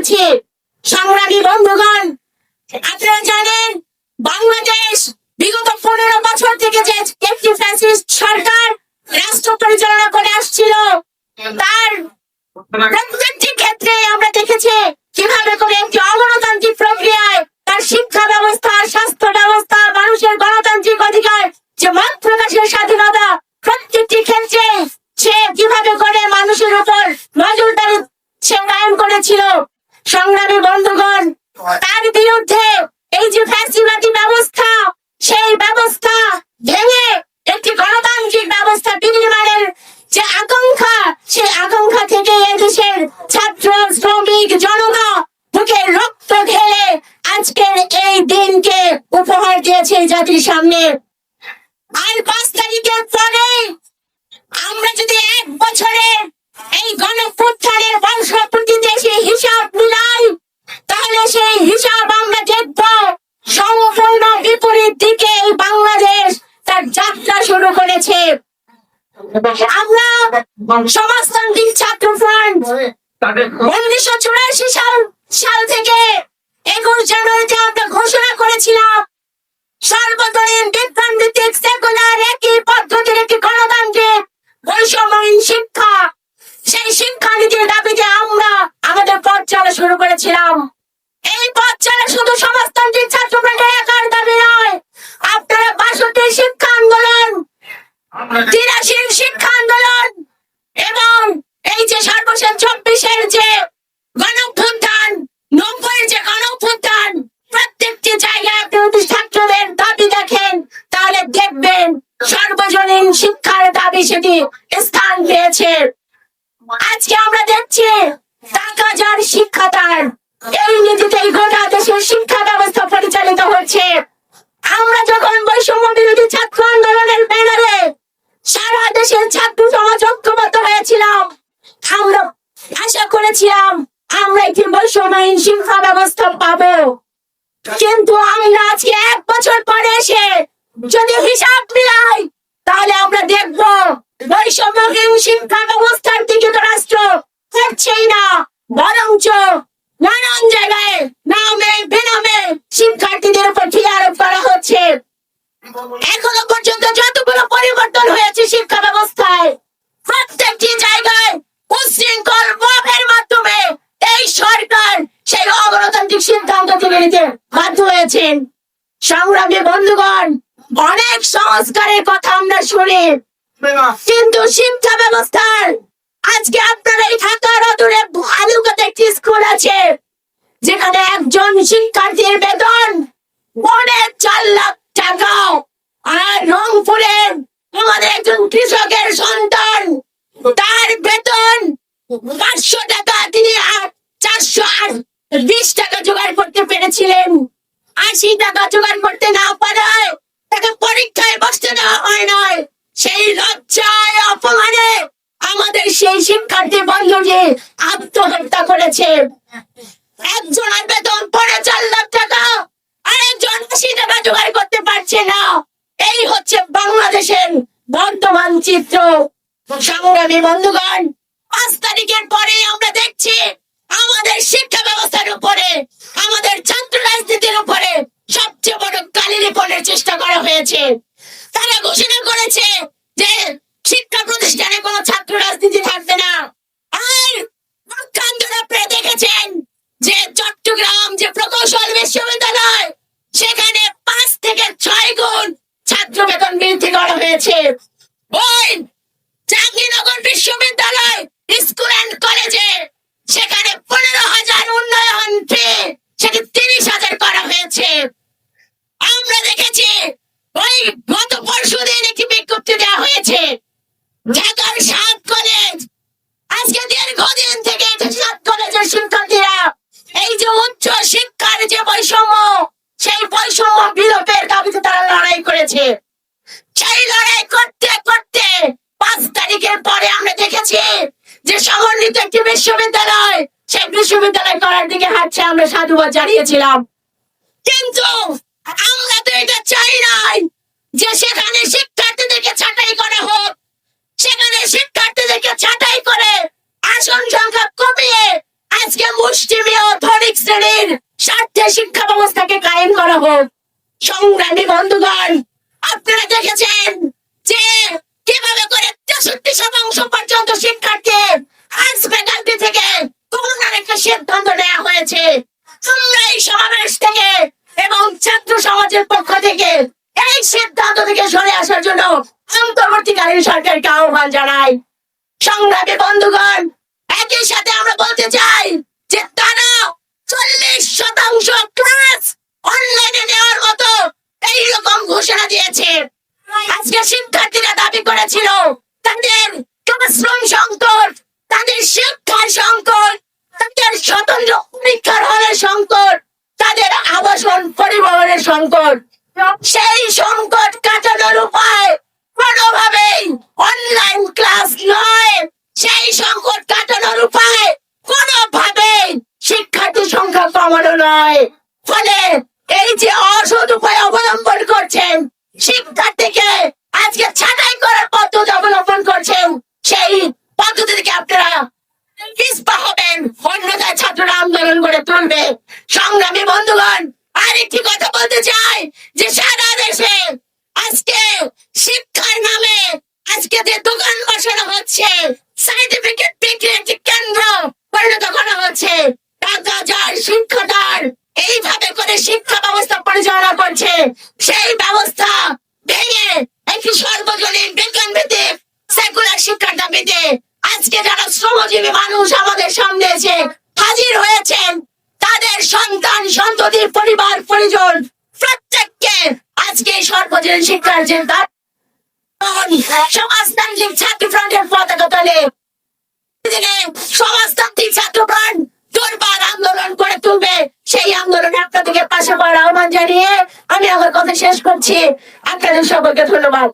বলছি, সংগ্রামী বন্ধুগণ, আপনারা জানেন বাংলাদেশ বিগত পনেরো বছর থেকে যে একটি ফ্যাসিস্ট সরকার রাষ্ট্র পরিচালনা করে আসছিল, তার প্রত্যেকটি ক্ষেত্রে আমরা দেখেছি কীভাবে করে একটি অগণতান্ত্রিক প্রক্রিয়ায় তার শিক্ষা ব্যবস্থা স্বাস্থ্য ব্যবস্থা মানুষের গণতান্ত্রিক অধিকার যে মত প্রকাশের স্বাধীনতা প্রত্যেকটি ক্ষেত্রে সে কীভাবে করে মানুষের উপর নজরদারি সে কায়েম করেছিল সংগ্রামী বন্ধুগণ তার বিরুদ্ধে এই যে ফ্যাসিবাদী ব্যবস্থা সেই ব্যবস্থা ভেঙে একটি গণতান্ত্রিক ব্যবস্থা বিনির্মাণের যে আকাঙ্ক্ষা সেই আকাঙ্ক্ষা থেকে এদেশের ছাত্র শ্রমিক জনতা বুকে রক্ত ঢেলে আজকের এই দিনকে উপহার দিয়েছে এই জাতির সামনে। আর পাঁচ তারিখের পরে আমরা যদি এক বছরে এই গণপুত্থানের বর্ষপূর্তিতে সেই হিসাব মিলাই, তাহলে সেই হিসাব আমরা দেখব সম্পূর্ণ বিপরীত দিকে এই বাংলাদেশ তার যাত্রা শুরু করেছে। আমরা সমাজতান্ত্রিক ছাত্র ফ্রন্ট উনিশশো চুরাশি সাল সাল থেকে একুশ জানুয়ারিতে আমরা ঘোষণা করেছিলাম শিক্ষা ব্যবস্থা পরিচালিত হচ্ছে। আমরা যখন বৈষম্য বিরোধী ছাত্র আন্দোলনের ব্যানারে সারা দেশের ছাত্র সমাজ ঐক্যবদ্ধ হয়েছিলাম, আমরা আশা করেছিলাম আমরা একটি বৈষম্যহীন শিক্ষা ব্যবস্থা পাবো। কিন্তু আমরা আজকে এক বছর পরে এসে যদি হিসাব মিলাই, তাহলে আমরা দেখব বৈষম্যহীন শিক্ষা ব্যবস্থার দিকে রাষ্ট্র হচ্ছেই না, বরঞ্চ নানান জায়গায় নামে শিক্ষার্থীদের উপর ফি আরোপ করা হচ্ছে। এখনও পর্যন্ত যতগুলো পরিবর্তন হয়েছে শিক্ষা ব্যবস্থায়, প্রত্যেকটি জায়গায় উশৃঙ্খল মবের মাধ্যমে এই সরকার সেই অগণতান্ত্রিক সিদ্ধান্ত তুলে নিতে বাধ্য হয়েছেন। সংগ্রামী বন্ধুগণ, অনেক সংস্কারের কথা আমরা শুনি, কিন্তু শিক্ষা ব্যবস্থার আজকে আপনার এই ঢাকার অদূরে ভালুকাতে একটি স্কুল আছে। যেখানে একজন শিক্ষার্থীর বেতন পৌনে চার লাখ টাকা আর রংপুরের আমাদের একজন কৃষকের সন্তান, তার বেতন পাঁচশো টাকা। তিনি চারশো আর বিশ টাকা জোগাড় করতে পেরেছিলেন। আশি টাকা জোগাড় করতে না পারায় তাকে পরীক্ষায় বসতে দেওয়া হয় নয় সেই লজ্জায়, অপমানে আমাদের সেই শিক্ষার্থী বন্ধুটি আত্মহত্যা করেছে। একজনের বেতন পড়ে চার লাখ টাকা, আরেকজন আশি টাকা জোগাড় করতে পারছে না। এই হচ্ছে বাংলাদেশের বর্তমান চিত্র। সংগ্রামী বন্ধুগণ, পাঁচ তারিখের পরে আমরা দেখছি আমাদের শিক্ষা ব্যবস্থার উপরে, আমাদের ছাত্র রাজনীতির উপরে সবচেয়ে বড় কালি লেপনের চেষ্টা করা হয়েছে। তারা ঘোষণা করেছে যে শিক্ষা প্রতিষ্ঠানে কোনো ছাত্র রাজনীতি থাকবে না। আর আপনারা দেখেছেন যে চট্টগ্রাম যে প্রকৌশল বিশ্ববিদ্যালয়, সেখানে পাঁচ থেকে ছয় গুণ ছাত্র বেতন বৃদ্ধি করা হয়েছে। ওই জাহাঙ্গীরনগর বিশ্ববিদ্যালয় স্কুল অ্যান্ড কলেজে সেখানে পনেরো হাজার উন্নয়ন ফি সেটি তিরিশ হাজার করা হয়েছে। আমরা দেখেছি ওই গত পরশু দিন একটি বিজ্ঞপ্তি দেওয়া হয়েছে, ঢাকার সাত কলেজ আজকে দীর্ঘদিন থেকে এই যে সাত কলেজের শিক্ষার্থীরা এই যে উচ্চ শিক্ষার যে বৈষম্য সেই বৈষম্য বিলোপের দাবিতে তারা করেছে সেই লড়াই করতে করতে পাঁচ তারিখের পরে আমরা দেখেছি যে সমন্বিত একটি বিশ্ববিদ্যালয়, সেই বিশ্ববিদ্যালয় করার দিকে হাঁটছে আমরা সাধুবাদ জানিয়েছিলাম। কিন্তু আমরা তো এটা চাই নাই যে সেখানে শিক্ষার্থীদেরকে ছাঁটাই করা হোক। সেখানে শিক্ষার্থীদেরকে ছাঁটাই করে আসন সংখ্যা কমিয়ে আজকে মুষ্টিমেয় ধনিক শ্রেণির স্বার্থে শিক্ষা ব্যবস্থাকে কায়েম করা হোক। সংগ্রামী বন্ধুগণ আপনারা দেখেছেন যে কীভাবে করে তেষট্টি শতাংশ পর্যন্ত শিক্ষার্থী আর্টস ফ্যাকাল্টি থেকে করোনার একটা সিদ্ধান্ত নেওয়া হয়েছে। আমরা এই সমাবেশ থেকে এবং ছাত্র সমাজের পক্ষ থেকে এই সিদ্ধান্ত থেকে সরে আসার জন্য অন্তর্বর্তীকালীন সরকারকে আহ্বান জানাই। সংগ্রামী বন্ধুগণ, একই সাথে আমরা বলতে চাই যে তারা চল্লিশ শতাংশ ক্লাস অনলাইনে নেওয়ার মতো এইরকম ঘোষণা দিয়েছে। আজকে শিক্ষার্থীরা দাবি করেছিল, তাদের ক্লাসরুম সংকট, তাদের শিক্ষার সংকট, তাদের স্বতন্ত্র পরীক্ষার হলের সংকট, তাদের আবাসন পরিবহনের সংকট। সেই সংকট কাটানোর উপায় কোনোভাবেই অনলাইন ক্লাস নয়। সেই সংকট কাটানোর উপায় কোনোভাবেই শিক্ষার্থী সংখ্যা কমানো নয়। ফলে এই যে অবলম্বন করছেন। শিক্ষার্থীকে আজকে ছাঁটাই করার পদ্ধতি অবলম্বন করছেন। সেই পদ্ধতি থেকে আপনারা হবেন। আন্দোলন করে তুলবে। সংগ্রামী বন্ধুগণ কথা বলতে চাই যে সারা দেশে আজকে শিক্ষার নামে আজকে যে দোকান বসানো হচ্ছে একটি কেন্দ্র পরিণত করা হচ্ছে। টাকা যার শিক্ষাদার এইভাবে করে শিক্ষা ব্যবস্থা পরিচালনা করছে, সেই ব্যবস্থা ভেঙে একটি সর্বজনীন বিজ্ঞান ভিত্তিক সেকুলার শিক্ষার দাবিতে আজকে যারা শ্রমজীবী মানুষ আমাদের সামনে এসে হাজির হয়েছেন, তাদের সন্তান সন্ততির পরিবার, পরিজন, প্রত্যেককে আজকে সর্বজনীন শিক্ষার যে সমাজতান্ত্রিক ছাত্র ফ্রন্টের পতাকা তোলে দিনে সেই আন্দোলনে আপনাদেরকে পাশে পড়ার আহ্বান জানিয়ে আমি আমার কথা শেষ করছি। আপনাদের সকলকে ধন্যবাদ।